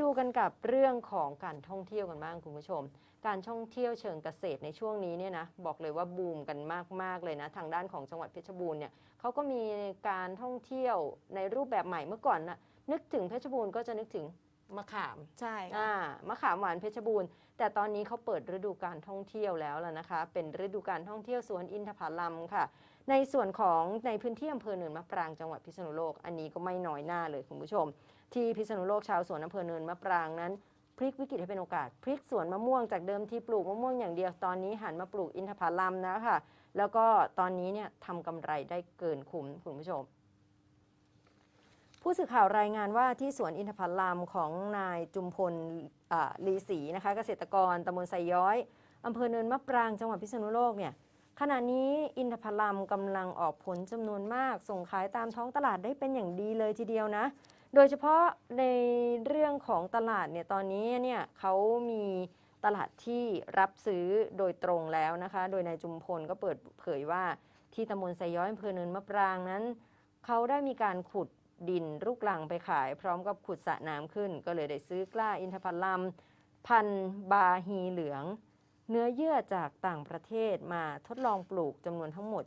ดูกันกับเรื่องของการท่องเที่ยวกันบ้างคุณผู้ชม การท่องเที่ยวเชิงเกษตรในช่วงนี้เนี่ยนะบอกเลยว่าบูมกันมากๆเลยนะทางด้านของจังหวัดเพชรบูรณ์เนี่ยเขาก็มีการท่องเที่ยวในรูปแบบใหม่เมื่อก่อนนะนึกถึงเพชรบูรณ์ก็จะนึกถึงมะขามใช่ค่ะอ่ามะขามหวานเพชรบูรณ์ แต่ตอนนี้เขาเปิดฤดูการท่องเที่ยวแล้วล่ะนะคะ เป็นฤดูการท่องเที่ยวสวนอินทผลัมค่ะ ในส่วนของในพื้นที่อำเภอเนินมะปรางจังหวัดพิษณุโลก อันนี้ก็ไม่น้อยหน้าเลยคุณผู้ชม ที่พิษณุโลกชาวสวนอำเภอเนินมะปรางนั้นพลิกวิกฤตให้เป็นโอกาสพลิกสวนมะม่วงจากเดิมที่ปลูกมะม่วงอย่างเดียวตอนนี้หันมาปลูกอินทผลัมนะค่ะ แล้วก็ตอนนี้เนี่ยทำกำไรได้เกินคุ้มคุณผู้ชม ผู้สื่อข่าวรายงานว่าที่สวนอินทผลัมของนายจุมพลลีศรีนะคะ เกษตรกรตำบลไซย้อยอำเภอเนินมะปรางจังหวัดพิษณุโลกเนี่ย ขณะนี้อินทผลัมกำลังออกผลจำนวนมาก ส่งขายตามท้องตลาดได้เป็นอย่างดีเลยทีเดียวนะ โดยเฉพาะในเรื่องของตลาดเนี่ยตอนนี้เนี่ยเขามีตลาดที่รับซื้อโดยตรงแล้วนะคะ โดยนายจุมพลก็เปิดเผยว่าที่ตำบลไซย้อยอำเภอเนินมะปรางนั้น เขาได้มีการขุดดินลูกลังไปขาย พร้อมกับขุดสระน้ำขึ้น ก็เลยได้ซื้อกล้าอินทผลัมพันบาฮีเหลือง เนื้อเยื่อจากต่างประเทศมาทดลองปลูกจำนวนทั้งหมด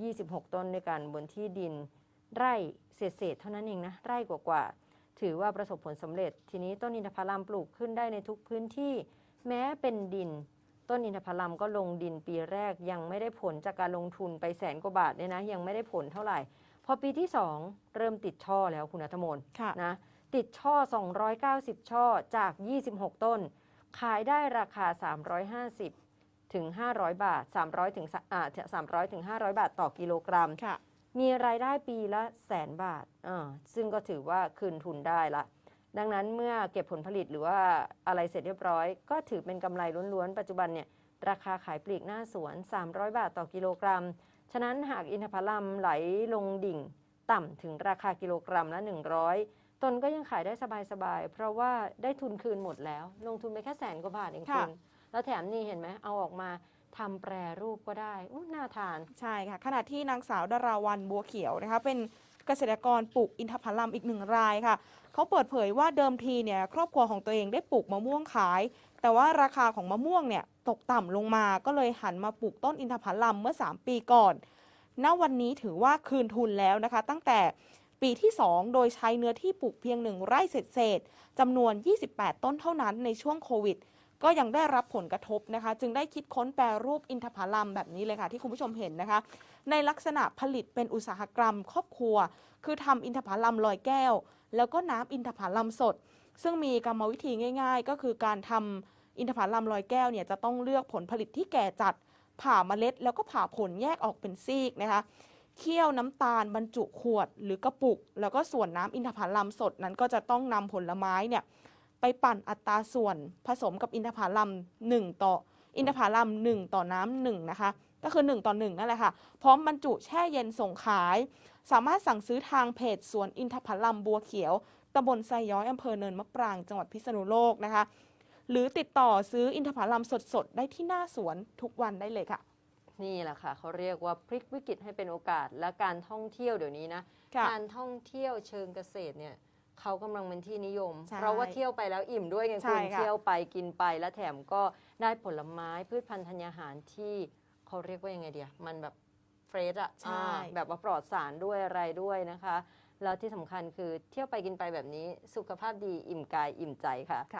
26 ต้นด้วยกันบนที่ดิน ไร่เศษๆเท่านั้นเองนะไร่กว่าๆถือว่าประสบผลสำเร็จ ทีนี้ต้นอินทผลัมปลูกขึ้นได้ในทุกพื้นที่ แม้เป็นดิน ต้นอินทผลัมก็ลงดินปีแรกยังไม่ได้ผลจากการลงทุนไปแสนกว่าบาทเนี่ยนะยังไม่ได้ผลเท่าไหร่ พอปีที่ 2 เริ่มติดช่อแล้วคุณอัธมนค่ะนะติดช่อ 290 ช่อจาก 26 ต้น ขายได้ราคา 350ถึง500 บาท 300ถึงอ่า300ถึง500 บาทต่อกิโลกรัม ค่ะ มีรายได้ปีละแสนบาทอ่าซึ่งก็ถือว่าคืนทุนได้ละ ดังนั้นเมื่อเก็บผลผลิตหรือว่าอะไรเสร็จเรียบร้อย ก็ถือเป็นกำไรล้วนๆ ปัจจุบันเนี่ยราคาขายปลีกหน้าสวน 300 บาทต่อกิโลกรัม ฉะนั้นหากอินทผลัมไหลลงดิ่ง ต่ำถึงราคากิโลกรัมละ 100 ตนก็ยังขายได้สบายๆ เพราะว่าได้ทุนคืนหมดแล้ว ลงทุนไปแค่แสนกว่าบาทเองค่ะคุณ แล้วแถมนี่เห็นไหมเอาออกมาทำแปรรูปก็ได้อู้น่าทาน ใช่ค่ะ ขณะที่นางสาวดาราวันบัวเขียวนะคะ เป็นเกษตรกรปลูกอินทผลัมอีกหนึ่งรายค่ะ เขาเปิดเผยว่าเดิมทีเนี่ยครอบครัวของตัวเองได้ปลูกมะม่วงขาย แต่ว่าราคาของมะม่วงเนี่ยตกต่ำลงมา ก็เลยหันมาปลูกต้นอินทผลัมเมื่อ 3 ปีก่อน ณ วันนี้ถือว่าคืนทุนแล้วนะคะ ตั้งแต่ ปีที่ 2 โดยใช้เนื้อที่ปลูกเพียงหนึ่งไร่เศษๆจำนวน 28 ต้นเท่านั้นในช่วงโควิด ก็ยังได้รับผลกระทบนะคะ จึงได้คิดค้นแปรรูปอินทผลัมแบบนี้เลยค่ะที่คุณผู้ชมเห็นนะคะ ในลักษณะผลิตเป็นอุตสาหกรรม ครอบครัว คือทำอินทผลัมลอยแก้ว แล้วก็น้ำอินทผลัมสด ซึ่งมีกรรมวิธีง่าย ๆ ก็คือการทำอินทผลัมลอยแก้วเนี่ยจะต้องเลือกผลผลิตที่แก่จัด ผ่าเมล็ด แล้วก็ผ่าผลแยกออกเป็นซีกนะคะ เคี่ยวน้ำตาลบรรจุขวดหรือกระปุก แล้วก็ส่วนน้ำอินทผลัมสดนั้นก็จะต้องนำผลไม้เนี่ยไปปั่นอัตราส่วนผสมกับอินทผลัม1 ต่อ อินทผลัม1 ต่อน้ำหนึ่งนะคะ ก็คือ 1 ต่อ 1 นั่นแหละค่ะ พร้อมบรรจุแช่เย็นส่งขาย สามารถสั่งซื้อทางเพจสวนอินทผลัมบัวเขียวตำบลไซย้อยอำเภอเนินมะปรางจังหวัดพิษณุโลกนะคะ หรือติดต่อซื้ออินทผลัมสดๆ ได้ที่หน้าสวนทุกวันได้เลยค่ะ นี่แหละค่ะเขาเรียกว่าพลิกวิกฤตให้เป็นโอกาสและการท่องเที่ยวเดี๋ยวนี้นะค่ะการท่องเที่ยวเชิงเกษตรเนี่ยเขากำลังเป็นที่นิยมใช่เพราะว่าเที่ยวไปแล้วอิ่มด้วยไงใช่คุณค่ะเที่ยวไปกินไปแล้วแถมก็ได้ผลไม้พืชพันธุ์ธัญญาหารที่เขาเรียกว่ายังไงเดียมันแบบเฟรชอะใช่อ่าแบบว่าปลอดสารด้วยอะไรด้วยนะคะ แล้วที่สำคัญคือเที่ยวไปกินไปแบบนี้สุขภาพดีอิ่มกายอิ่มใจค่ะ